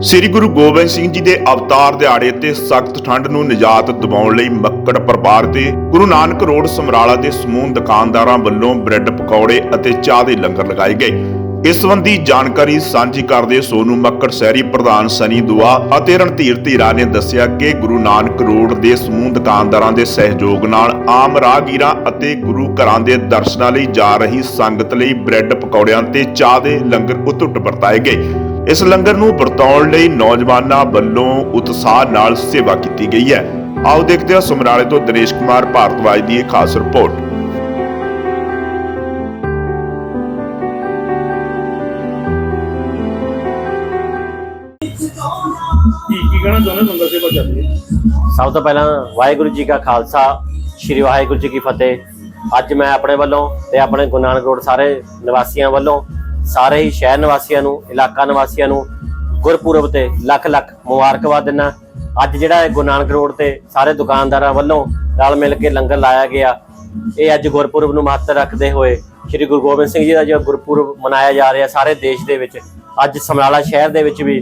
ਸ੍ਰੀ ਗੁਰੂ ਗੋਬਿੰਦ ਸਿੰਘ ਜੀ ਦੇ ਅਵਤਾਰ ਦਿਹਾੜੇ ਤੇ ਸਖਤ ਠੰਡ ਨੂੰ ਨਿਜਾਤ ਦਿਵਾਉਣ ਲਈ ਮੱਕੜ ਪਰਿਵਾਰ ਤੇ ਗੁਰੂ ਨਾਨਕ ਰੋਡ ਸਮਰਾਲਾ ਦੇ ਸਮੂਹ ਦੁਕਾਨਦਾਰਾਂ ਵੱਲੋਂ ਬ੍ਰੈਡ ਪਕੌੜੇ ਅਤੇ ਚਾਹ ਦੇ ਲੰਗਰ ਲਗਾਏ ਗਏ। ਇਸ ਸੰਬੰਧੀ ਜਾਣਕਾਰੀ ਸਾਂਝੀ ਕਰਦੇ ਸੋਨੂ ਮੱਕੜ ਸ਼ਹਿਰੀ ਪ੍ਰਧਾਨ ਸਨੀ ਦੁਆ ਅਤੇ ਰਣਧੀਰ ਧੀਰਾ ਨੇ ਦੱਸਿਆ ਕਿ ਗੁਰੂ ਨਾਨਕ ਰੋਡ ਦੇ ਸਮੂਹ ਦੁਕਾਨਦਾਰਾਂ ਦੇ ਸਹਿਯੋਗ ਨਾਲ ਆਮ ਰਾਹਗੀਰਾਂ ਅਤੇ ਗੁਰੂ ਘਰਾਂ ਦੇ ਦਰਸ਼ਨਾਂ ਲਈ ਜਾ ਰਹੀ ਸੰਗਤ ਲਈ ਬ੍ਰੈਡ ਪਕੌੜਿਆਂ ਤੇ ਚਾਹ ਦੇ ਲੰਗਰ ਉਤੁੱਟ ਵਰਤਾਏ ਗਏ। ਇਸ ਲੰਗਰ ਨੂੰ ਵਰਤਾਉਣ ਲਈ ਨੌਜਵਾਨਾਂ ਵੱਲੋਂ ਉਤਸ਼ਾਹ ਨਾਲ ਸੇਵਾ ਕੀਤੀ ਗਈ ਹੈ। ਆਓ ਦੇਖਦੇ ਹਾਂ ਸਮਰਾਲੇ ਤੋਂ ਦਿਨੇਸ਼ ਕੁਮਾਰ ਭਾਰਤਵਾਜ ਦੀ ਇਹ ਖਾਸ ਰਿਪੋਰਟ। ਕੀ ਕੀ ਕਹਿਣਾ ਚਾਹੁੰਦੇ ਲੰਗਰ ਸੇਵਾ ਚੱਲ ਰਹੀ ਹੈ। ਸਭ ਤੋਂ ਪਹਿਲਾਂ ਵਾਹਿਗੁਰੂ ਜੀ ਕਾ ਖਾਲਸਾ ਸ੍ਰੀ ਵਾਹਿਗੁਰੂ ਜੀ ਕੀ ਫਤਿਹ। ਅੱਜ ਮੈਂ ਆਪਣੇ ਵੱਲੋਂ ਤੇ ਆਪਣੇ ਗੁਰੂ ਨਾਨਕ ਰੋਡ ਸਾਰੇ ਨਿਵਾਸੀਆਂ ਵੱਲੋਂ ਸਾਰੇ ਹੀ ਸ਼ਹਿਰ ਨਿਵਾਸੀਆਂ ਨੂੰ, ਇਲਾਕਾ ਨਿਵਾਸੀਆਂ ਨੂੰ ਗੁਰਪੁਰਬ ਤੇ ਲੱਖ ਲੱਖ ਮੁਬਾਰਕਬਾਦ ਦਿੰਦਾ ਅੱਜ ਜਿਹੜਾ ਇਹ ਗੁਰੂ ਨਾਨਕ ਰੋਡ ਤੇ ਸਾਰੇ ਦੁਕਾਨਦਾਰਾਂ ਵੱਲੋਂ ਰਲ ਮਿਲ ਕੇ ਲੰਗਰ ਲਾਇਆ ਗਿਆ, ਇਹ ਅੱਜ ਗੁਰਪੁਰਬ ਨੂੰ ਮਹੱਤਵ ਰੱਖਦੇ ਹੋਏ ਸ੍ਰੀ ਗੁਰੂ ਗੋਬਿੰਦ ਸਿੰਘ ਜੀ ਦਾ ਜੋ ਗੁਰਪੁਰਬ ਮਨਾਇਆ ਜਾ ਰਿਹਾ ਸਾਰੇ ਦੇਸ਼ ਦੇ ਵਿੱਚ, ਅੱਜ ਸਮਰਾਲਾ ਸ਼ਹਿਰ ਦੇ ਵਿੱਚ ਵੀ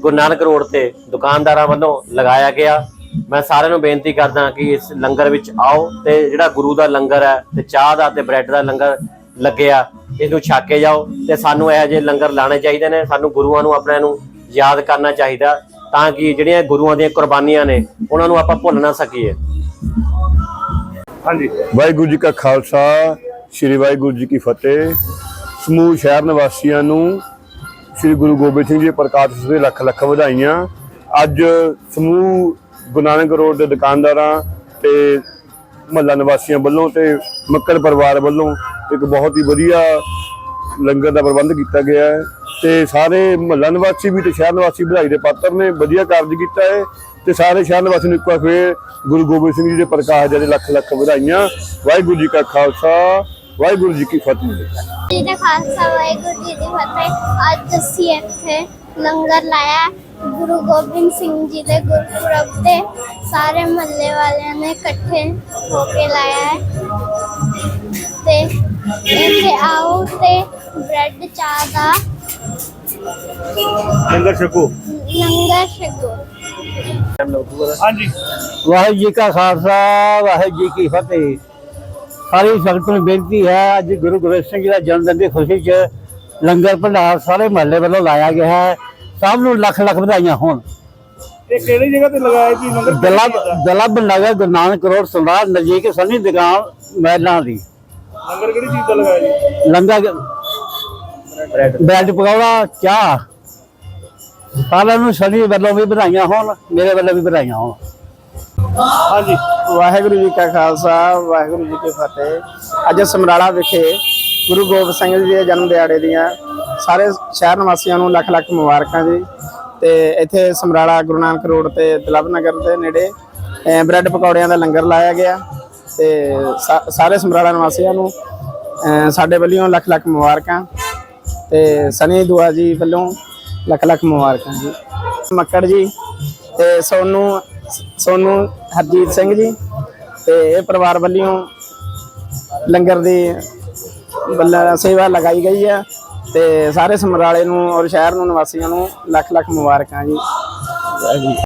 ਗੁਰੂ ਨਾਨਕ ਰੋਡ ਤੇ ਦੁਕਾਨਦਾਰਾਂ ਵੱਲੋਂ ਲਗਾਇਆ ਗਿਆ। ਮੈਂ ਸਾਰਿਆਂ ਨੂੰ ਬੇਨਤੀ ਕਰਦਾ ਕਿ ਇਸ ਲੰਗਰ ਵਿੱਚ ਆਓ ਤੇ ਜਿਹੜਾ ਗੁਰੂ ਦਾ ਲੰਗਰ ਹੈ ਤੇ ਚਾਹ ਦਾ ਤੇ ਬ੍ਰੈਡ ਦਾ ਲੰਗਰ ਲੱਗਿਆ ਇਸ ਨੂੰ ਛਕ ਕੇ ਜਾਓ ਤੇ ਸਾਨੂੰ ਇਹੋ ਜਿਹੇ ਲੰਗਰ ਲਾਣੇ ਚਾਹੀਦੇ ਨੇ ਸਾਨੂੰ ਗੁਰੂਆਂ ਨੂੰ ਆਪਣਿਆਂ ਨੂੰ ਯਾਦ ਕਰਨਾ ਚਾਹੀਦਾ ਤਾਂ ਕਿ ਜਿਹੜੀਆਂ ਗੁਰੂਆਂ ਦੀਆਂ ਕੁਰਬਾਨੀਆਂ ਨੇ ਉਹਨਾਂ ਨੂੰ ਆਪਾਂ ਭੁੱਲ ਨਾ ਸਕੀਏ। ਹਾਂਜੀ। ਵਾਹਿਗੁਰੂ ਜੀ ਕਾ ਖਾਲਸਾ ਸ੍ਰੀ ਵਾਹਿਗੁਰੂ ਜੀ ਕੀ ਫਤਿਹ। ਸਮੂਹ ਸ਼ਹਿਰ ਨਿਵਾਸੀਆਂ ਨੂੰ ਸ੍ਰੀ ਗੁਰੂ ਗੋਬਿੰਦ ਸਿੰਘ ਜੀ ਦੇ ਪ੍ਰਕਾਸ਼ ਦੇ ਲੱਖ ਲੱਖ ਵਧਾਈਆਂ। ਅੱਜ ਸਮੂਹ ਗੁਰੂ ਨਾਨਕ ਰੋਡ ਦੇ ਦੁਕਾਨਦਾਰਾਂ ਤੇ ਮਹੱਲਾ ਨਿਵਾਸੀਆਂ ਵੱਲੋਂ ਤੇ ਮੱਕੜ ਪਰਿਵਾਰ ਵੱਲੋਂ ਇੱਕ ਬਹੁਤ ਹੀ ਵਧੀਆ ਲੰਗਰ ਦਾ ਪ੍ਰਬੰਧ ਕੀਤਾ ਗਿਆ ਹੈ ਤੇ ਸਾਰੇ ਮਹੱਲਾ ਨਿਵਾਸੀ ਵੀ ਤੇ ਸ਼ਹਿਰ ਨਿਵਾਸੀ ਵਧਾਈ ਦੇ ਪਾਤਰ ਨੇ ਵਧੀਆ ਕਾਰਜ ਕੀਤਾ ਹੈ ਤੇ ਸਾਰੇ ਸ਼ਹਿਰ ਨਿਵਾਸੀ ਨੂੰ ਇੱਕ ਵਾਰ ਫੇਰ ਗੁਰੂ ਗੋਬਿੰਦ ਸਿੰਘ ਜੀ ਦੇ ਪ੍ਰਕਾਸ਼ ਦੇ ਲੱਖ ਲੱਖ ਵਧਾਈਆਂ, ਵਾਹਿਗੁਰੂ ਜੀ ਕਾ ਖਾਲਸਾ, ਵਾਹਿਗੁਰੂ ਜੀ ਕੀ ਫਤਿਹ। ਜੀ ਦਾ ਖਾਲਸਾ, ਵਾਹਿਗੁਰੂ ਜੀ ਦੀ ਫਤਿਹ। ਅੱਜ ਅਸੀਂ ਇੱਥੇ ਲੰਗਰ ਲਾਇਆ ਗੁਰੂ ਗੋਬਿੰਦ ਸਿੰਘ ਜੀ ਦੇ ਗੁਰਪੁਰਬ ਤੇ। ਸਾਰੇ ਮਹੱਲੇ ਵਾਲਿਆਂ ਨੇ ਇਕੱਠੇ ਹੋ ਕੇ ਲਾਇਆ ਹੈ। ਤੇ ਇੱਥੇ ਆਓ ਤੇ ਬ੍ਰੈਡ ਚਾਹ ਦਾ ਲੰਗਰ ਛਕੋ। ਲੰਗਰ ਛਕੋ। ਹਾਂਜੀ। ਵਾਹਿਗੁਰੂ ਜੀ ਕਾ ਖਾਲਸਾ ਵਾਹਿਗੁਰੂ ਜੀ ਕੀ ਫਤਿਹ। ਸਾਰੀ ਸੰਗਤ ਨੂੰ ਬੇਨਤੀ ਹੈ ਅੱਜ ਗੁਰੂ ਗੋਬਿੰਦ ਸਿੰਘ ਜੀ ਦਾ ਜਨਮ ਦਿਨ ਦੀ ਖੁਸ਼ੀ 'ਚ ਲੰਗਰ ਭੰਡਾਰ ਸਾਰੇ ਮਹੱਲੇ ਵੱਲੋਂ ਲਾਇਆ ਗਿਆ ਹੈ। ਸਭ ਨੂੰ ਲੱਖ ਲੱਖ ਵਧਾਈਆਂ ਹੋਣ। ਇਹ ਕਿਹੜੀ ਜਗ੍ਹਾ ਤੇ ਲਗਾਇਆ ਜੀ ਲੰਗਰ? ਦਲਬ ਦਲਬ ਨਗਰ ਗੁਰੂ ਨਾਨਕ ਰੋਡ ਸੰਰਾਜ ਨਜ਼ਦੀਕ ਸਨੀ ਦੁਕਾਨ ਮਹਿਲਾਂ ਦੀ। ਲੰਗਰ ਕਿਹੜੀ ਚੀਜ਼ ਦਾ ਲਗਾਇਆ ਜੀ? ਲੰਗਰ ਬ੍ਰੈਡ। ਪਕੌੜਾ ਚਾਹ। ਸਾਰਿਆਂ ਨੂੰ ਸਨੀ ਵੱਲੋਂ ਵੀ ਵਧਾਈਆਂ ਹੋਣ ਮੇਰੇ ਵੱਲੋਂ ਵੀ ਵਧਾਈਆਂ ਹੋਣ। ਹਾਂਜੀ। ਵਾਹਿਗੁਰੂ ਜੀ ਕਾ ਖਾਲਸਾ ਵਾਹਿਗੁਰੂ ਜੀ ਕੀ ਫਤਿਹ। ਅੱਜ ਸਮਰਾਲਾ ਵਿਖੇ ਗੁਰੂ ਗੋਬਿੰਦ ਸਿੰਘ ਜੀ ਦੇ ਜਨਮ ਦਿਹਾੜੇ ਦੀਆਂ ਸਾਰੇ ਸ਼ਹਿਰ ਨਿਵਾਸੀਆਂ ਨੂੰ ਲੱਖ ਲੱਖ ਮੁਬਾਰਕਾਂ ਜੀ। ਤੇ ਇੱਥੇ ਸਮਰਾਲਾ ਗੁਰੂ ਨਾਨਕ ਰੋਡ ਤੇ ਦਲਬ ਨਗਰ ਦੇ ਨੇੜੇ ਬ੍ਰੈਡ ਪਕੌੜਿਆਂ ਦਾ ਲੰਗਰ ਲਾਇਆ ਗਿਆ। ਤੇ ਸਾ- ਸਾਰੇ ਸਮਰਾਲਾ ਨਿਵਾਸੀਆਂ ਨੂੰ ਸਾਡੇ ਵੱਲੋਂ ਲੱਖ ਲੱਖ ਮੁਬਾਰਕਾਂ ਤੇ ਸਨੀ ਦੁਆ ਜੀ ਵੱਲੋਂ ਲੱਖ ਲੱਖ ਮੁਬਾਰਕਾਂ ਜੀ। ਮੱਕੜ ਜੀ ਤੇ ਸੋਨੂੰ ਸੋਨੂੰ ਹਰਜੀਤ ਸਿੰਘ ਜੀ ਤੇ ਇਹ ਪਰਿਵਾਰ ਵੱਲੋਂ ਲੰਗਰ ਦੀ ਵੱਲ- ਸੇਵਾ ਲਗਾਈ ਗਈ ਹੈ ਤੇ ਸਾਰੇ ਸਮਰਾਲੇ ਨੂੰ ਔਰ ਸ਼ਹਿਰ ਨੂੰ ਨਿਵਾਸੀਆਂ ਨੂੰ ਲੱਖ ਲੱਖ ਮੁਬਾਰਕਾਂ ਜੀ।